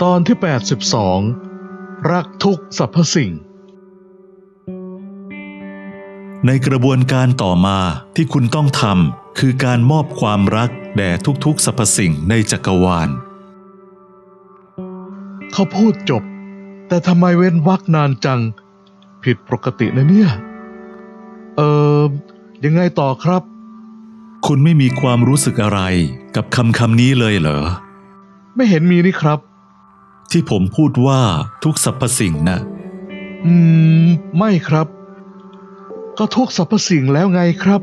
ตอนที่ 82 รักทุกสรรพสิ่ง ในกระบวนการต่อมาที่คุณต้องทำคือการมอบความรักแด่ทุกๆสรรพสิ่งในจักรวาล เขาพูดจบ แต่ทำไมเว้นวักนานจัง ผิดปกตินะเนี่ย เออยังไงต่อครับ คุณไม่มีความรู้สึกอะไรกับคำคำนี้เลยเหรอ ไม่เห็นมีนี่ครับ ที่ผมพูดว่าทุกสรรพสิ่งนะอืม ไม่ครับ ก็ทุกสรรพสิ่งแล้วไงครับ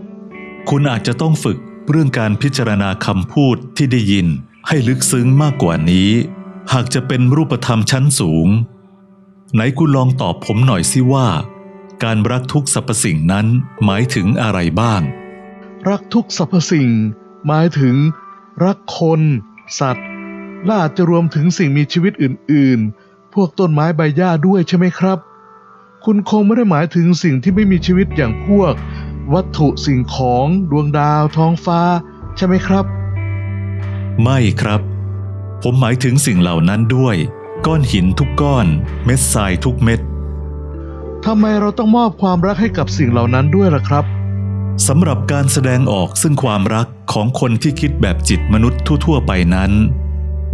คุณอาจจะต้องฝึกเรื่องการพิจารณาคำพูดที่ได้ยิน ให้ลึกซึ้งมากกว่านี้ หากจะเป็นรูปธรรมชั้นสูง ไหนคุณลองตอบผมหน่อยสิว่า การรักทุกสรรพสิ่งนั้นหมายถึงอะไรบ้าง รักทุกสรรพสิ่ง หมายถึง รักคน สัตว์ และอาจจะรวมถึงสิ่งมีชีวิตอื่นๆ พวกต้นไม้ใบหญ้าด้วยใช่ไหมครับ คุณคงไม่ได้หมายถึงสิ่งที่ไม่มีชีวิตอย่างพวก วัตถุสิ่งของดวงดาวท้องฟ้า ใช่ไหมครับ ไม่ครับ ผมหมายถึงสิ่งเหล่านั้นด้วย ก้อนหินทุกก้อน เม็ดทรายทุกเม็ดทำไมเราต้องมอบความรักให้กับสิ่งเหล่านั้นด้วยล่ะครับสำหรับการแสดงออกซึ่งความรักของคนที่คิดแบบจิตมนุษย์ทั่ว ๆ ไปนั้น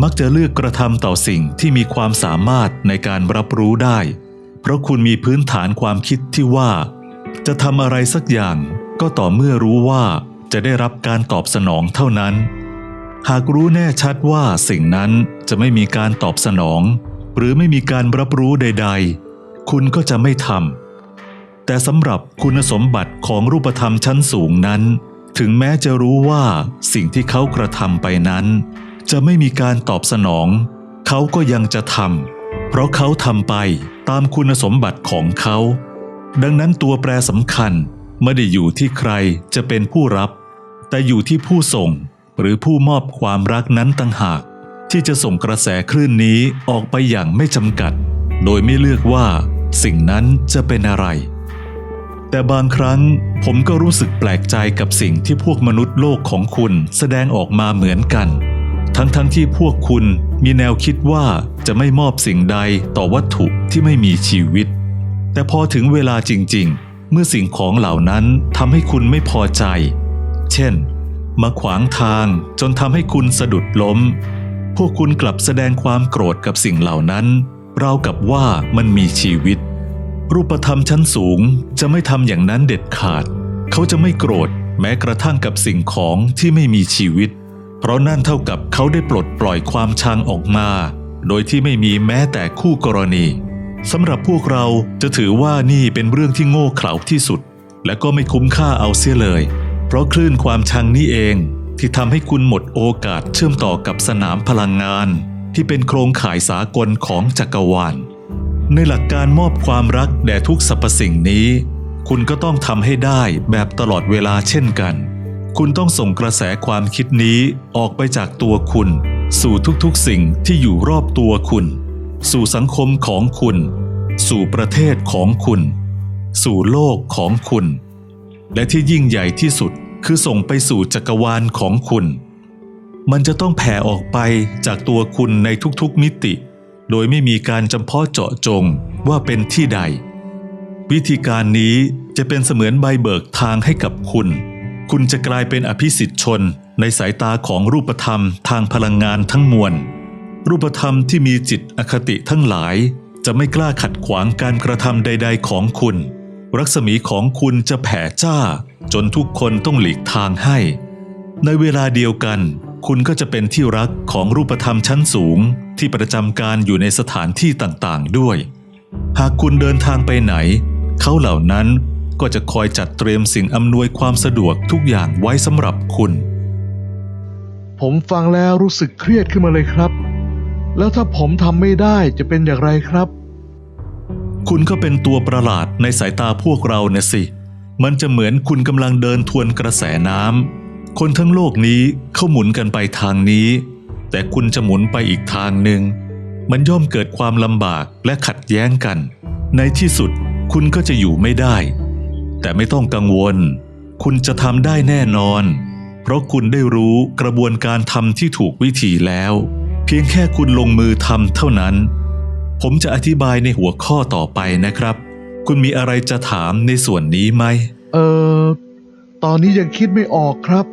มักจะเลือกกระทำต่อสิ่งที่มีความสามารถในการรับรู้ได้ เพราะคุณมีพื้นฐานความคิดที่ว่า จะทำอะไรสักอย่างก็ต่อเมื่อรู้ว่าจะได้รับการตอบสนองเท่านั้น หากรู้แน่ชัดว่าสิ่งนั้นจะไม่มีการตอบสนอง หรือไม่มีการรับรู้ใด ๆ คุณก็จะไม่ทำแต่สำหรับคุณสมบัติของรูปธรรมชั้นสูงนั้น ถึงแม้จะรู้ว่าสิ่งที่เขากระทำไปนั้น จะไม่มีการตอบสนอง เขาก็ยังจะทำเพราะเขาทำไปตามคุณสมบัติของเขา ดังนั้นตัวแปรสำคัญไม่ได้อยู่ที่ใครจะเป็นผู้รับ แต่อยู่ที่ผู้ส่งหรือผู้มอบความรักนั้นต่างหาก ที่จะส่งกระแสคลื่นนี้ออกไปอย่างไม่จำกัด โดยไม่เลือกว่า สิ่งนั้นจะเป็นอะไร แต่บางครั้งผมก็รู้สึกแปลกใจกับสิ่งที่พวกมนุษย์โลกของคุณแสดงออกมาเหมือนกัน ทั้งๆทที่พวกคุณมีแนวคิดว่าจะไม่มอบสิ่งใดต่อวัตถุที่ไม่มีชีวิต แต่พอถึงเวลาจริง ๆ เมื่อสิ่งของเหล่านั้นทำให้คุณไม่พอใจ เช่น มาขวางทางจนทำให้คุณสะดุดล้ม พวกคุณกลับแสดงความโกรธกับสิ่งเหล่านั้นราวกับว่ามันมีชีวิต รูปธรรมชั้นสูงจะไม่ทำอย่างนั้นเด็ดขาด เขาจะไม่โกรธแม้กระทั่งกับสิ่งของที่ไม่มีชีวิต ราะนั่นเท่ากับเขาได้ปลดปล่อยความชังออกมา โดยที่ไม่มีแม้แต่คู่กรณีสำหรับพวกเราจะถือว่านี่เป็นเรื่องที่โง่เขลาที่สุด และก็ไม่คุ้มค่าเอาเสียเลย เพราะคลื่นความชังนี้เองที่ทำให้คุณหมดโอกาสเชื่อมต่อกับสนามพลังงาน ที่เป็นโครงข่ายสากลของจักรวาล ในหลักการมอบความรักแด่ทุกสรรพสิ่งนี้ คุณก็ต้องทำให้ได้แบบตลอดเวลาเช่นกัน คุณต้องส่งกระแสความคิดนี้ออกไปจากตัวคุณ สู่ทุกๆสิ่งที่อยู่รอบตัวคุณ สู่สังคมของคุณ สู่ประเทศของคุณ สู่โลกของคุณ และที่ยิ่งใหญ่ที่สุดคือส่งไปสู่จักรวาลของคุณ มันจะต้องแผ่ออกไปจากตัวคุณในทุกๆมิติ โดยไม่มีการจำเพาะเจาะจงว่าเป็นที่ใด วิธีการนี้จะเป็นเสมือนใบเบิกทางให้กับคุณ คุณจะกลายเป็นอภิสิทธิชนในสายตาของรูปธรรมทางพลังงานทั้งมวล รูปธรรมที่มีจิตอคติทั้งหลาย จะไม่กล้าขัดขวางการกระทำใด ๆ ของคุณ รัศมีของคุณจะแผ่จ้า จนทุกคนต้องหลีกทางให้ ในเวลาเดียวกัน คุณก็จะเป็นที่รักของรูปธรรมชั้นสูงที่ประจำการอยู่ในสถานที่ต่างๆด้วย หากคุณเดินทางไปไหน เขาเหล่านั้น ก็จะคอยจัดเตรียมสิ่งอำนวยความสะดวกทุกอย่างไว้สำหรับคุณ ผมฟังแล้วรู้สึกเครียดขึ้นมาเลยครับ แล้วถ้าผมทำไม่ได้จะเป็นอย่างไรครับ คุณก็เป็นตัวประหลาดในสายตาพวกเราเนี่ยสิ มันจะเหมือนคุณกำลังเดินทวนกระแสน้ำคนทั้งโลกนี้เขาหมุนกันไปทางนี้ แต่คุณจะหมุนไปอีกทางหนึ่งมันย่อมเกิดความลำบากและขัดแย้งกัน ในที่สุดคุณก็จะอยู่ไม่ได้ แต่ไม่ต้องกังวล คุณจะทำได้แน่นอน เพราะคุณได้รู้กระบวนการทำที่ถูกวิธีแล้ว เพียงแค่คุณลงมือทำเท่านั้น ผมจะอธิบายในหัวข้อต่อไปนะครับ คุณมีอะไรจะถามในส่วนนี้ไหม เออ ตอนนี้ยังคิดไม่ออกครับ